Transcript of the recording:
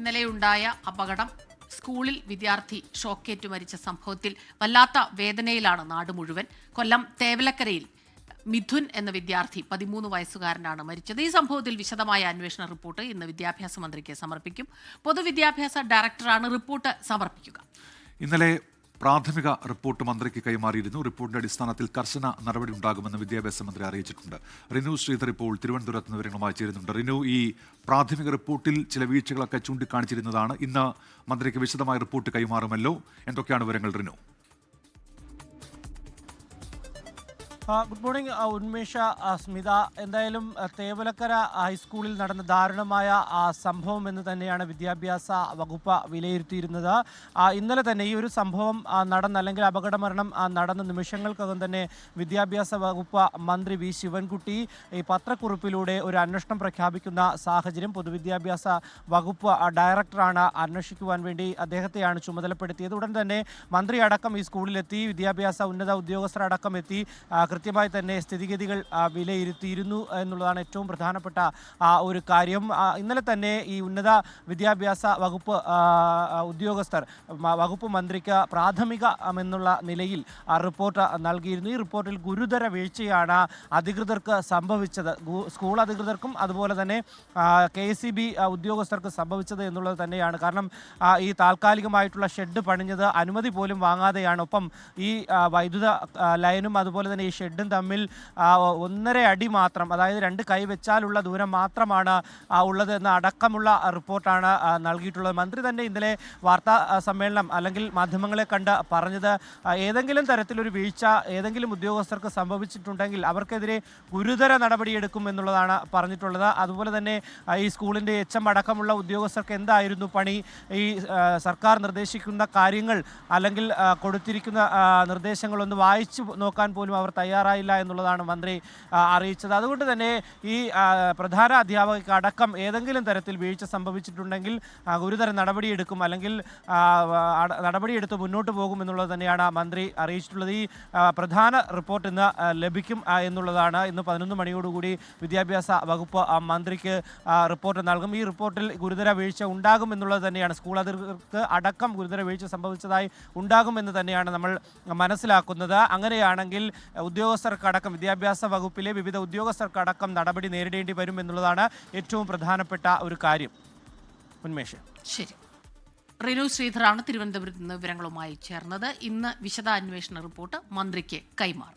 ഇന്നലെയുണ്ടായ അപകടം സ്കൂളിൽ വിദ്യാർത്ഥി ഷോക്കേറ്റു മരിച്ച സംഭവത്തിൽ വല്ലാത്ത വേദനയിലാണ് നാട് മുഴുവൻ. കൊല്ലം തേവലക്കരയിൽ മിഥുൻ എന്ന വിദ്യാർത്ഥി പതിമൂന്ന് വയസ്സുകാരനാണ് മരിച്ചത്. ഈ സംഭവത്തിൽ വിശദമായ അന്വേഷണ റിപ്പോർട്ട് ഇന്ന് വിദ്യാഭ്യാസ മന്ത്രിക്ക് സമർപ്പിക്കും. പൊതുവിദ്യാഭ്യാസ ഡയറക്ടറാണ് റിപ്പോർട്ട് സമർപ്പിക്കുക. ഇന്നലെ പ്രാഥമിക റിപ്പോർട്ട് മന്ത്രിക്ക് കൈമാറിയിരുന്നു. റിപ്പോർട്ടിന്റെ അടിസ്ഥാനത്തിൽ കർശന നടപടി ഉണ്ടാകുമെന്ന് വിദ്യാഭ്യാസ മന്ത്രി അറിയിച്ചിട്ടുണ്ട്. റിനു ശ്രീധർ ഇപ്പോൾ തിരുവനന്തപുരത്ത് നിന്ന് വിവരങ്ങളുമായി ചേരുന്നുണ്ട്. റിനു ഈ പ്രാഥമിക റിപ്പോർട്ടിൽ ചില വീഴ്ചകളൊക്കെ ചൂണ്ടിക്കാണിച്ചിരുന്നതാണ്. ഇന്ന് മന്ത്രിക്ക് വിശദമായ റിപ്പോർട്ട് കൈമാറുമല്ലോ. എന്തൊക്കെയാണ് വിവരങ്ങൾ റിനു? Good morning ഉന്മേഷ Smitha. എന്തായാലും തേവലക്കര ഹൈസ്കൂളിൽ നടന്ന ദാരുണമായ സംഭവം എന്ന് തന്നെയാണ് വിദ്യാഭ്യാസ വകുപ്പ് വിലയിരുത്തിയിരുന്നത്. ഇന്നലെ തന്നെ ഈ ഒരു സംഭവം നടന്ന അല്ലെങ്കിൽ അപകടമരണം നടന്ന നിമിഷങ്ങൾക്കകം തന്നെ വിദ്യാഭ്യാസ വകുപ്പ് മന്ത്രി വി. ശിവൻകുട്ടി ഈ പത്രക്കുറിപ്പിലൂടെ ഒരു അന്വേഷണം പ്രഖ്യാപിക്കുന്ന സാഹചര്യം പൊതുവിദ്യാഭ്യാസ വകുപ്പ് ഡയറക്ടറാണ് അന്വേഷിക്കുവാൻ വേണ്ടി അദ്ദേഹത്തെയാണ് ചുമതലപ്പെടുത്തിയത്. ഉടൻ തന്നെ മന്ത്രി അടക്കം ഈ സ്കൂളിലെത്തി വിദ്യാഭ്യാസ ഉന്നത ഉദ്യോഗസ്ഥരടക്കം എത്തി കൃത്യമായി തന്നെ സ്ഥിതിഗതികൾ വിലയിരുത്തിയിരുന്നു എന്നുള്ളതാണ് ഏറ്റവും പ്രധാനപ്പെട്ട ഒരു കാര്യം. ഇന്നലെ തന്നെ ഈ ഉന്നത വിദ്യാഭ്യാസ വകുപ്പ് ഉദ്യോഗസ്ഥർ വകുപ്പ് മന്ത്രിക്ക് പ്രാഥമികമെന്നുള്ള നിലയിൽ റിപ്പോർട്ട് നൽകിയിരുന്നു. ഈ റിപ്പോർട്ടിൽ ഗുരുതര വീഴ്ചയാണ് അധികൃതർക്ക് സംഭവിച്ചത്. സ്കൂൾ അധികൃതർക്കും അതുപോലെ തന്നെ കെ സി ബി ഉദ്യോഗസ്ഥർക്ക് സംഭവിച്ചത് എന്നുള്ളത് തന്നെയാണ്. കാരണം ഈ താൽക്കാലികമായിട്ടുള്ള ഷെഡ് പണിഞ്ഞത് അനുമതി പോലും വാങ്ങാതെയാണ്. ഒപ്പം ഈ വൈദ്യുത ലൈനും അതുപോലെ തന്നെ ഈ ഷെഡും തമ്മിൽ ഒന്നര അടി മാത്രം അതായത് രണ്ട് കൈ വെച്ചാലുള്ള ദൂരം മാത്രമാണ് ഉള്ളത് എന്ന അടക്കമുള്ള റിപ്പോർട്ടാണ് നൽകിയിട്ടുള്ളത്. മന്ത്രി തന്നെ ഇന്നലെ വാർത്താ സമ്മേളനം അല്ലെങ്കിൽ മാധ്യമങ്ങളെ കണ്ട് പറഞ്ഞത് ഏതെങ്കിലും തരത്തിലൊരു വീഴ്ച ഏതെങ്കിലും ഉദ്യോഗസ്ഥർക്ക് സംഭവിച്ചിട്ടുണ്ടെങ്കിൽ അവർക്കെതിരെ ഗുരുതര നടപടിയെടുക്കും എന്നുള്ളതാണ് പറഞ്ഞിട്ടുള്ളത്. അതുപോലെ തന്നെ ഈ സ്കൂളിന്റെ എച്ച് എം അടക്കമുള്ള ഉദ്യോഗസ്ഥർക്ക് എന്തായിരുന്നു പണി? ഈ സർക്കാർ നിർദ്ദേശിക്കുന്ന കാര്യങ്ങൾ അല്ലെങ്കിൽ കൊടുത്തിരിക്കുന്ന നിർദ്ദേശങ്ങളൊന്ന് വായിച്ചു നോക്കാൻ പോലും അവർ തയ്യാറായില്ല എന്നുള്ളതാണ് മന്ത്രി അറിയിച്ചത്. അതുകൊണ്ട് തന്നെ ഈ പ്രധാന അധ്യാപകർക്ക് അടക്കം ഏതെങ്കിലും തരത്തിൽ വീഴ്ച സംഭവിച്ചിട്ടുണ്ടെങ്കിൽ ഗുരുതര നടപടിയെടുക്കും അല്ലെങ്കിൽ നടപടിയെടുത്ത് മുന്നോട്ട് പോകും എന്നുള്ളത് തന്നെയാണ് മന്ത്രി അറിയിച്ചിട്ടുള്ളത്. ഈ പ്രധാന റിപ്പോർട്ട് ഇന്ന് ലഭിക്കും എന്നുള്ളതാണ്. ഇന്ന് പതിനൊന്ന് മണിയോടുകൂടി വിദ്യാഭ്യാസ വകുപ്പ് മന്ത്രിക്ക് റിപ്പോർട്ട് നൽകും. ഈ റിപ്പോർട്ടിൽ ഗുരുതര വീഴ്ച ഉണ്ടാകും എന്നുള്ളത് തന്നെയാണ്. സ്കൂൾ അധികൃതർക്ക് അടക്കം ഗുരുതര വീഴ്ച സംഭവിച്ചതായി ഉണ്ടാകുമെന്ന് തന്നെയാണ് നമ്മൾ മനസ്സിലാക്കുന്നത്. അങ്ങനെയാണെങ്കിൽ ഉദ്യോഗസ്ഥർക്കടക്കം വിദ്യാഭ്യാസ വകുപ്പിലെ വിവിധ ഉദ്യോഗസ്ഥർക്കടക്കം നടപടി നേരിടേണ്ടി വരും എന്നുള്ളതാണ് ഏറ്റവും പ്രധാനപ്പെട്ട ഒരു കാര്യം. ഉന്മേഷ്. ശരി. റിനു ശ്രീധറാണ് തിരുവനന്തപുരത്ത് നിന്ന് വിവരങ്ങളുമായി ചേർന്നത്. ഇന്ന് വിശദാന്വേഷണ റിപ്പോർട്ട് മന്ത്രിക്ക് കൈമാറും.